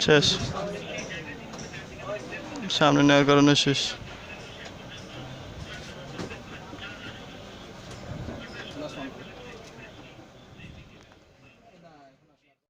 শেষ। সামনে নেওয়ার কারণে শেষ।